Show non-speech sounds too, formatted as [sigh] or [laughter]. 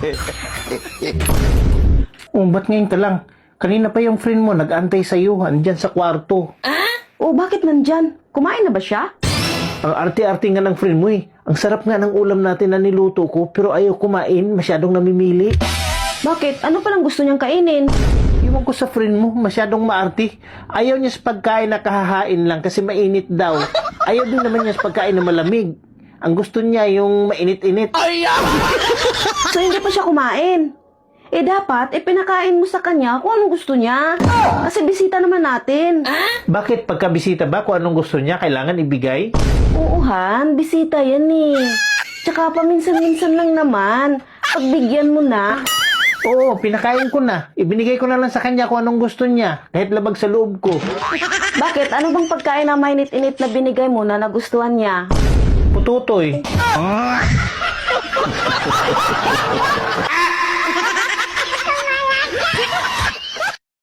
[laughs] Oh, ba't ngayon ka lang? Kanina pa yung friend mo nag-antay sa'yo, andyan sa kwarto. Oh, bakit nandyan? Kumain na ba siya? Ang arte-arte nga ng friend mo eh. Ang sarap nga ng ulam natin na niluto ko, pero ayaw kumain, masyadong namimili. Bakit? Ano palang gusto niyang kainin? Iwan ko sa friend mo, masyadong maarte. Ayaw niya sa pagkain na kahahain lang kasi mainit daw. Ayaw din naman niya sa pagkain na malamig. Ang gusto niya yung mainit-init. So, [laughs] hindi pa siya kumain. Eh, dapat, ipinakain mo sa kanya kung anong gusto niya. Kasi bisita naman natin. Bakit pagkabisita ba kung anong gusto niya, kailangan ibigay? Oo, Han. Bisita yan eh. Tsaka paminsan-minsan lang naman. Pagbigyan mo na. Oo, pinakain ko na. Ibinigay ko na lang sa kanya kung anong gusto niya, kahit labag sa loob ko. Bakit? Ano bang pagkain na mainit-init na binigay mo na nagustuhan niya? Pututoy. [laughs]